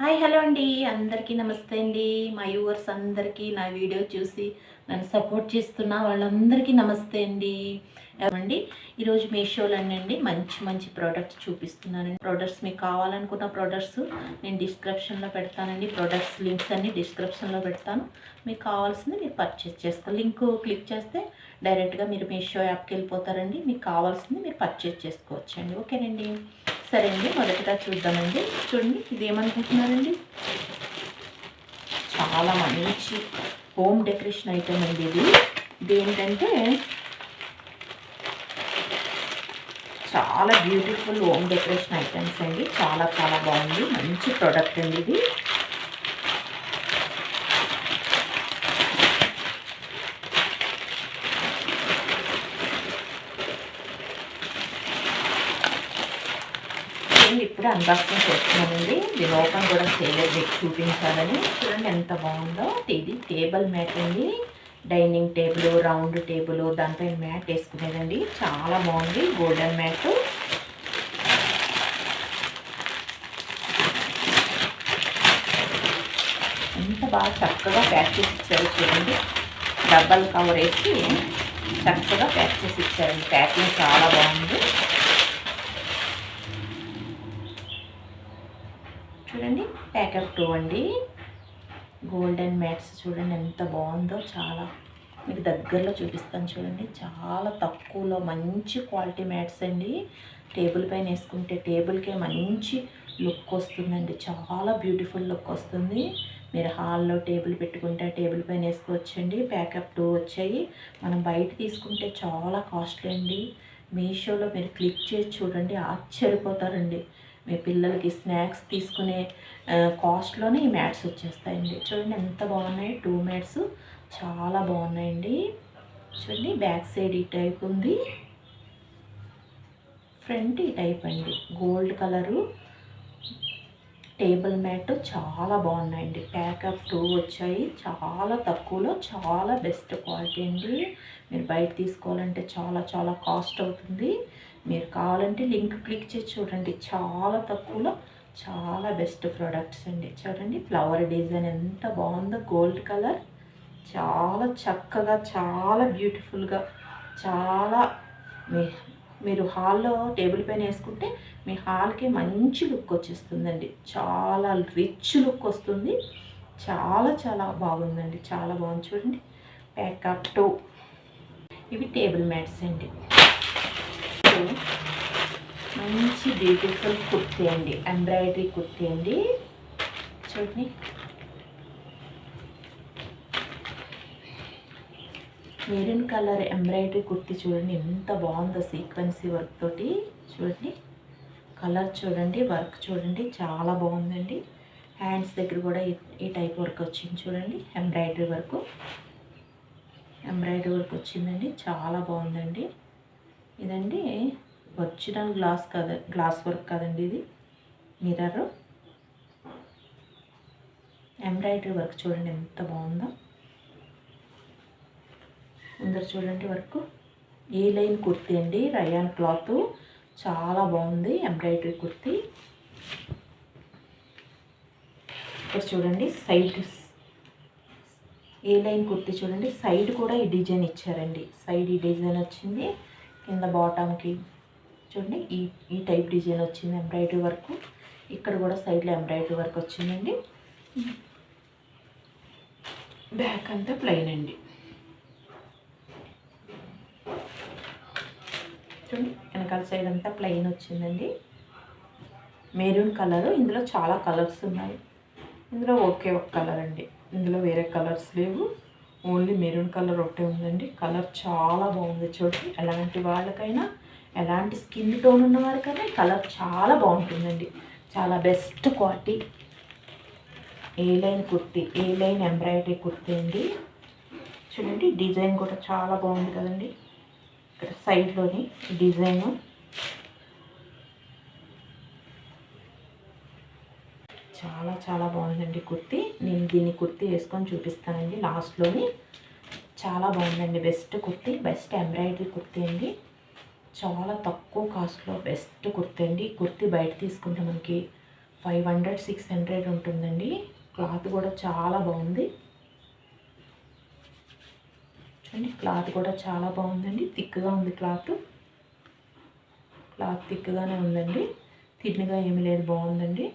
Hi hello అండి. అందరికీ నమస్తే అండి. మా యూవర్స్ అందరికీ నా వీడియో చూసి నన్ను సపోర్ట్ చేస్తున్న వాళ్ళందరికీ నమస్తే అండి. ఏమండి? ఈరోజు మీషోలోనండి మంచి మంచి ప్రోడక్ట్స్ చూపిస్తున్నానండి. ప్రోడక్ట్స్ మీకు కావాలనుకున్న ప్రోడక్ట్స్ నేను డిస్క్రిప్షన్లో పెడతానండి. ప్రోడక్ట్స్ లింక్స్ అన్ని డిస్క్రిప్షన్లో పెడతాను. మీకు కావాల్సింది మీరు పర్చేస్ చేసుకో లింక్ క్లిక్ చేస్తే డైరెక్ట్గా మీరు మీషో యాప్కి వెళ్ళిపోతారండి. మీకు కావాల్సింది మీరు పర్చేస్ చేసుకోవచ్చండి. ఓకేనండి? సరే అండి మొదటిగా చూద్దామండి. చూడండి ఇది ఏమనుకుంటున్నారండి చాలా మంచి హోమ్ డెకరేషన్ ఐటమ్ అండి ఇది. ఇది ఏంటంటే చాలా బ్యూటిఫుల్ హోమ్ డెకరేషన్ ఐటమ్స్ అండి. చాలా చాలా బాగుంది. మంచి ప్రోడక్ట్ అండి ఇది నేను ఇప్పుడు అన్బాక్సింగ్ చేస్తున్నానండి. దీని ఓపెన్ కూడా చేయలేదు మీకు చూపించాలని. చూడండి ఎంత బాగుందో. ఇది టేబుల్ మ్యాట్ అండి. డైనింగ్ టేబుల్ రౌండ్ టేబుల్ దానిపైన మ్యాట్ వేసుకునేదండి. చాలా బాగుంది. Golden mat. ఎంత బాగా చక్కగా ప్యాక్ చేసి ఇచ్చారు చూడండి. డబ్బల్ కవర్ వేసి చక్కగా ప్యాక్ చేసి ఇచ్చారండి. ప్యాకింగ్ చాలా బాగుంది. చూడండి. ప్యాకప్ టూ అండి. గోల్డెన్ మ్యాట్స్ చూడండి ఎంత బాగుందో చాలా. మీకు దగ్గరలో చూపిస్తాను చూడండి. చాలా తక్కువలో మంచి క్వాలిటీ మ్యాట్స్ అండి. టేబుల్ పైన వేసుకుంటే టేబుల్కే మంచి లుక్ వస్తుందండి. చాలా బ్యూటిఫుల్ లుక్ వస్తుంది. మీరు హాల్లో టేబుల్ పెట్టుకుంటే టేబుల్ పైన వేసుకోవచ్చండి. ప్యాకప్ టూ వచ్చాయి. మనం బయట తీసుకుంటే చాలా కాస్ట్లీ అండి. మీషోలో మీరు క్లిక్ చేసి చూడండి ఆశ్చర్యపోతారండి. మీ పిల్లలకి స్నాక్స్ తీసుకునే కాస్ట్లోనే ఈ మ్యాట్స్ వచ్చేస్తాయండి. చూడండి ఎంత బాగున్నాయి. టూ మ్యాట్స్ చాలా బాగున్నాయండి. చూడండి బ్యాక్ సైడ్ ఈ టైప్ ఉంది. ఫ్రంట్ ఈ టైప్ అండి. Gold colour. టేబుల్ మ్యాట్ చాలా బాగున్నాయండి. ప్యాకప్ టూ వచ్చాయి. చాలా తక్కువలో చాలా బెస్ట్ క్వాలిటీ అండి. మీరు బయట తీసుకోవాలంటే చాలా చాలా కాస్ట్ అవుతుంది. మీరు కావాలంటే లింక్ క్లిక్ చేసి చూడండి. చాలా తక్కువలో చాలా బెస్ట్ ప్రోడక్ట్స్ అండి. చూడండి ఫ్లవర్ డిజైన్ ఎంత బాగుందో గోల్డ్ కలర్. చాలా చక్కగా చాలా బ్యూటిఫుల్గా చాలా మీ మీరు హాల్లో టేబుల్ పైన వేసుకుంటే మీ హాల్కి మంచి లుక్ వచ్చేస్తుందండి. చాలా రిచ్ లుక్ వస్తుంది. చాలా చాలా బాగుందండి. చాలా బాగుంది చూడండి. ప్యాకప్ టూ ఇవి టేబుల్ మ్యాట్స్ అండి. మంచి బ్యూటిఫుల్ కుర్తీ అండి. ఎంబ్రాయిడరీ కుర్తీ అండి. చూడండి. మెరూన్ కలర్ ఎంబ్రాయిడరీ కుర్తీ చూడండి. ఎంత బాగుందో సీక్వెన్సీ వర్క్ తోటి. చూడండి. కలర్ చూడండి. వర్క్ చూడండి. చాలా బాగుందండి. హ్యాండ్స్ దగ్గర కూడా ఈ టైప్ వర్క్ వచ్చింది చూడండి. ఎంబ్రాయిడరీ వర్క్ ఎంబ్రాయిడరీ వర్క్ వచ్చిందండి. చాలా బాగుందండి. ఇదండి వచ్చిరాన్ గ్లాస్ కదా గ్లాస్ వర్క్ కదండి ఇది. మిర్రర్. ఎంబ్రాయిడరీ వర్క్ చూడండి ఎంత బాగుందో. ముందర చూడండి వర్క్. ఏ లైన్ కుర్తీ అండి? Rayon cloth. చాలా బాగుంది ఎంబ్రాయిడరీ కుర్తీ. ఇక్కడ చూడండి సైడ్ ఏ లైన్ కుర్తీ చూడండి? సైడ్ కూడా ఈ డిజైన్ ఇచ్చారండి. సైడ్ ఈ డిజైన్ వచ్చింది. కింద బాటమ్కి. చూడండి ఈ ఈ టైప్ డిజైన్ వచ్చింది ఎంబ్రాయిడరీ వర్క్. ఇక్కడ కూడా సైడ్లో ఎంబ్రాయిడరీ వర్క్ వచ్చిందండి. బ్యాక్ అంతా ప్లెయిన్ అండి. చూడండి వెనకాల సైడ్ అంతా ప్లెయిన్ వచ్చిందండి. మెరూన్ కలర్ ఇందులో చాలా కలర్స్ ఉన్నాయి. ఇందులో ఒకే ఒక కలర్ అండి. ఇందులో వేరే కలర్స్ లేవు. ఓన్లీ మెరూన్ కలర్ ఒకటే ఉందండి. కలర్ చాలా బాగుంది చూడండి. ఎలాంటి వాళ్ళకైనా ఎలాంటి స్కిన్ టోన్ ఉన్న వారికైనా కలర్ చాలా బాగుంటుందండి. చాలా best quality. A line kurti A line embroidery kurti అండి. చూడండి డిజైన్ కూడా చాలా బాగుంది కదండి. ఇక్కడ సైడ్లోని డిజైను. చాలా చాలా బాగుందండి కుర్తీ. నేను దీన్ని కుర్తీ వేసుకొని చూపిస్తానండి లాస్ట్లోని. చాలా బాగుందండి best kurti best embroidery kurti అండి. చాలా తక్కువ కాస్ట్లో బెస్ట్ కుర్తీ అండి. కుర్తీ బయట తీసుకుంటే మనకి ఫైవ్ హండ్రెడ్ సిక్స్ హండ్రెడ్ ఉంటుందండి. క్లాత్ కూడా చాలా బాగుంది. చూడండి క్లాత్ కూడా చాలా బాగుందండి. థిక్గా ఉంది క్లాత్. క్లాత్ థిక్గానే ఉందండి. తిన్నుగా ఏమీ లేదు బాగుందండి.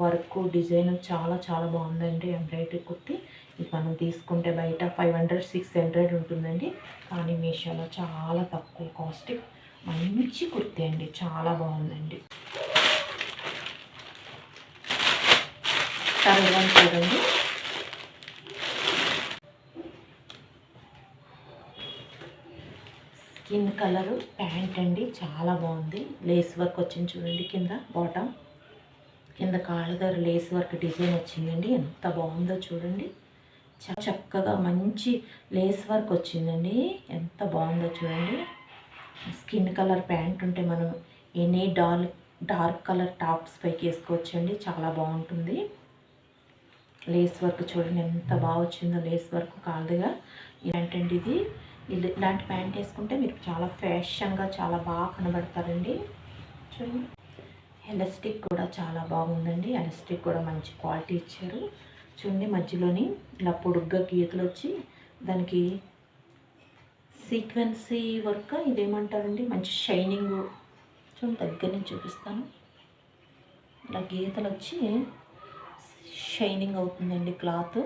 వర్క్ డిజైన్ చాలా చాలా బాగుందండి. ఎంబ్రాయిడరీ కుర్తి. ఇది మనం తీసుకుంటే బయట ఫైవ్ హండ్రెడ్ సిక్స్ హండ్రెడ్ ఉంటుందండి. కానీ మీషోలో చాలా తక్కువ కాస్ట్. మంచి కుర్తి అండి. చాలా బాగుందండి. తర్వాత చూడండి. స్కిన్ కలరు ప్యాంట్ అండి. చాలా బాగుంది. లేస్ వర్క్ వచ్చింది చూడండి కింద బాటమ్. కింద కాళ్ళదార లేస్ వర్క్ డిజైన్ వచ్చిందండి. ఎంత బాగుందో చూడండి. చాలా చక్కగా మంచి లేస్ వర్క్ వచ్చిందండి. ఎంత బాగుందో చూడండి. స్కిన్ కలర్ ప్యాంట్ ఉంటే మనం any doll dark colour tops పైకి వేసుకోవచ్చండి. చాలా బాగుంటుంది. లేస్ వర్క్ చూడండి ఎంత బాగా వచ్చిందో లేస్ వర్క్ కాదుగా ఏంటండి ఇది ఇది. ఇలాంటి ప్యాంట్ వేసుకుంటే మీరు చాలా ఫ్యాషన్గా చాలా బాగా కనబడతారండి. చూడండి. ఎలాస్టిక్ కూడా చాలా బాగుందండి. ఎలాస్టిక్ కూడా మంచి క్వాలిటీ ఇచ్చారు. చూడండి మధ్యలోని ఇలా పొడుగ్గా గీతలు వచ్చి దానికి సీక్వెన్సీ వర్క్ ఇదేమంటారండి? మంచి షైనింగ్ చూడండి దగ్గర నుంచి చూపిస్తాను. ఇలా గీతలు వచ్చి షైనింగ్ అవుతుందండి క్లాత్.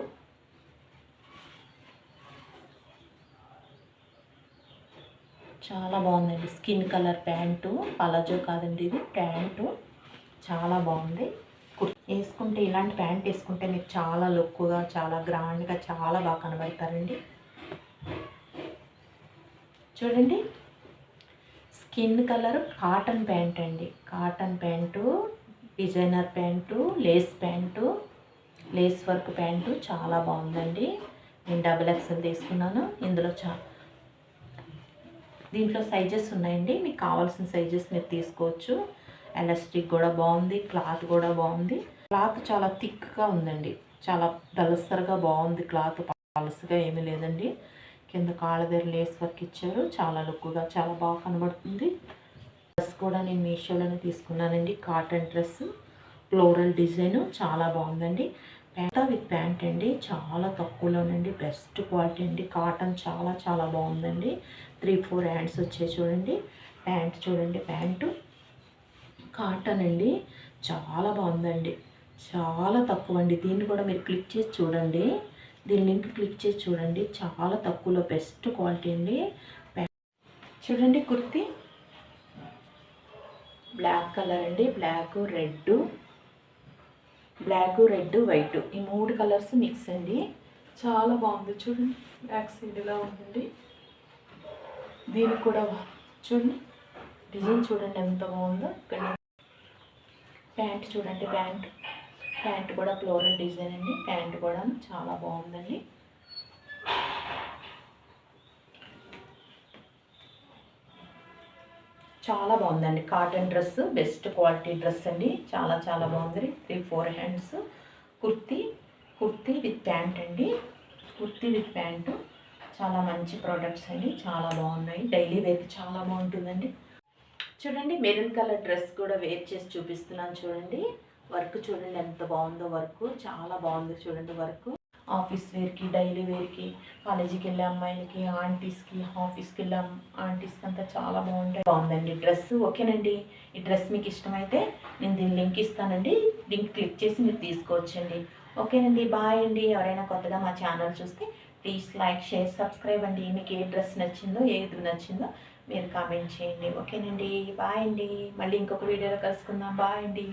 చాలా బాగుందండి. స్కిన్ కలర్ ప్యాంటు పలాజో కాదండి ఇది ప్యాంటు. చాలా బాగుంది. కుర్- వేసుకుంటే ఇలాంటి ప్యాంట్ వేసుకుంటే మీకు చాలా లుక్గా చాలా గ్రాండ్గా చాలా బాగా కనబడతారండి. చూడండి. స్కిన్ కలర్ కాటన్ ప్యాంట్ అండి. Cotton pant designer pant lace pant lace work pant చాలా బాగుందండి. నేను డబుల్ ఎక్స్ఎల్ తీసుకున్నాను. ఇందులో చా దీంట్లో సైజెస్ ఉన్నాయండి. మీకు కావాల్సిన సైజెస్ మీరు తీసుకోవచ్చు. ఎలాస్టిక్ కూడా బాగుంది క్లాత్ కూడా బాగుంది. క్లాత్ చాలా థిక్గా ఉందండి. చాలా దలసరగా బాగుంది క్లాత్ పలసగా ఏమీ లేదండి. కింద కాళ్ళ దగ్గర లేస్ వర్క్ ఇచ్చారు. చాలా లుక్గా చాలా బాగా కనబడుతుంది. డ్రెస్ కూడా నేను మీషోలోనే తీసుకున్నానండి. కాటన్ డ్రెస్ ఫ్లోరల్ డిజైన్ చాలా బాగుందండి. ప్యాంట్ విత్ ప్యాంట్ అండి. చాలా తక్కువలోనండి. బెస్ట్ క్వాలిటీ అండి. కాటన్ చాలా చాలా బాగుందండి. త్రీ ఫోర్ హ్యాండ్స్ వచ్చాయి చూడండి. ప్యాంట్ చూడండి. ప్యాంటు కాటన్ అండి. చాలా బాగుందండి. చాలా తక్కువ అండి దీన్ని కూడా మీరు క్లిక్ చేసి చూడండి. దీని లింక్ క్లిక్ చేసి చూడండి. చాలా తక్కువలో బెస్ట్ క్వాలిటీ అండి. చూడండి కుర్తి. బ్లాక్ కలర్ అండి. Black red black red white ఈ మూడు కలర్స్ మిక్స్ అండి. చాలా బాగుంది. చూడండి. బ్యాక్ సైడ్ ఇలా ఉందండి. దీనికి కూడా చూడండి. డిజైన్ చూడండి ఎంత బాగుందో. ఇక్కడ ప్యాంట్ చూడండి ప్యాంట్. ప్యాంట్ కూడా ఫ్లోరల్ డిజైన్ అండి. ప్యాంట్ కూడా చాలా బాగుందండి. చాలా బాగుందండి. Cotton dress best quality dress అండి. చాలా చాలా బాగుంది. Three four hands. Kurti kurti with pant అండి. Kurti with pant. చాలా మంచి ప్రోడక్ట్స్ అండి. చాలా బాగున్నాయి. డైలీ వేర్కి చాలా బాగుంటుందండి. చూడండి మెరూన్ కలర్ డ్రెస్ కూడా వేర్ చేసి చూపిస్తున్నాను చూడండి. వర్క్ చూడండి ఎంత బాగుందో వర్క్. చాలా బాగుంది చూడండి వర్క్. ఆఫీస్ వేర్కి డైలీ వేర్కి కాలేజీకి వెళ్ళే అమ్మాయిలకి ఆంటీస్కి ఆఫీస్కి వెళ్ళే ఆంటీస్కి అంతా చాలా బాగుంటాయి. బాగుందండి డ్రెస్. ఓకేనండి. ఈ డ్రెస్ మీకు ఇష్టమైతే నేను దీని లింక్ ఇస్తానండి. లింక్ క్లిక్ చేసి మీరు తీసుకోవచ్చండి. ఓకేనండి బాయ్ అండి. ఎవరైనా కొత్తగా మా ఛానల్ చూస్తే ప్లీజ్ లైక్ షేర్ సబ్స్క్రైబ్ అండి. మీకు ఏ డ్రెస్ నచ్చిందో ఏది నచ్చిందో మీరు కామెంట్ చేయండి. ఓకేనండి. బాయ్ అండి. మళ్ళీ ఇంకొక వీడియోలో కలుసుకుందాం. బాయ్ అండి.